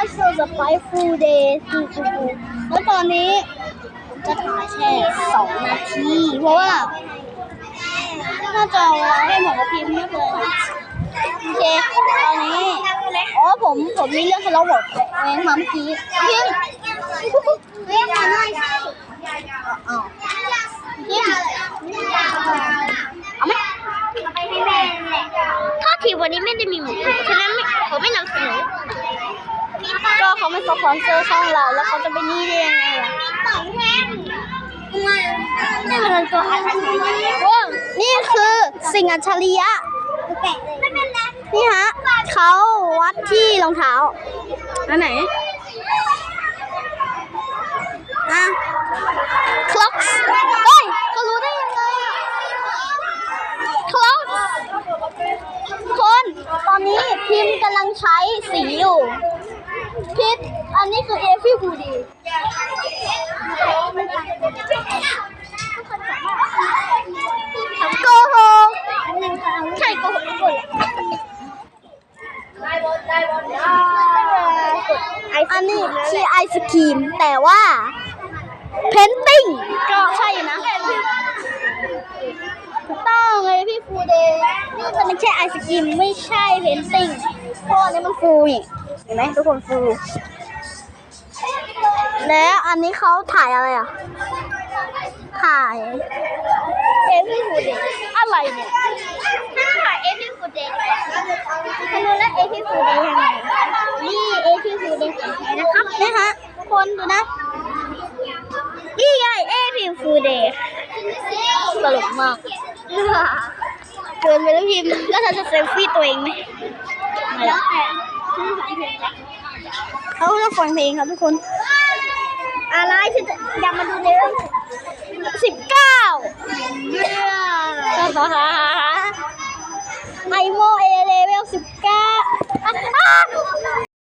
Last of the Spiteful Day คือคแล้วตอนนี้จะถ่ายแค่สองนาที เพราะว่าหน้าจอเวลาให้หมดพิมพ์ไม่เกินโอเคตอนนี้อ๋อผมผมมีเรื่องทะเลาะบอกเองมาเมื่อกี้พิมพ์เรียมาหน่อยอ๋อพิมพ์เอาไหมถ้าทีวันนี้ไม่ได้มีหมูฉะนั้นไม่ผมไม่นำเสนอ ก็ เขาไม่สปอนเซอร์ช่องเรา แล้วเขาจะไปนี่ได้ยังไงล่ะสองแท่งนี่มันตัวอันนั้นว้าวนี่คือสิ่งอัจฉริยะแปะเลยไม่เป็นไรนี่ฮะเขาวัดที่รองเท้า อันไหน อะ clocks เฮ้ยเขารู้ได้ยังไงอะ clocks คน ตอนนี้พิมพ์กำลังใช้สีอยู่ พิมพ์อันนี้คือเอฟี่บูดีโกหกใช่โกหกทุกคนอันนี้คือไอศครีมแต่ว่าเพนติ้งก็ใช่นะถูกต้องเลยพี่ฟูเดย์นี่มันแค่ไอศครีมไม่ใช่เพนติ้งเพราะอันนี้มันฟูนี่ เห็นไหมทุกคนฟู แล้วอันนี้เขาถ่ายอะไรอะ ถ่ายเอพี่ฟูเดย์อะไรเนี่ยถ่ายเอพิฟูเดย์คุณรู้แลเอพีฟูเดย์ยังไงนี่เอพีฟูเดย์ของไทยนะครับนี่ฮะคนดูนะนี่ไงเอพีฟูเดย์ตลกมากเกินไปแล้วพิมพ์แล้วเธอจะเซลฟี่ตัวเองไหมไม่หรอก เขาจะฟังเพลงครับทุกคน อะไรฉันจะอยากมาดูเร็วสิบเก้าไอโมเอ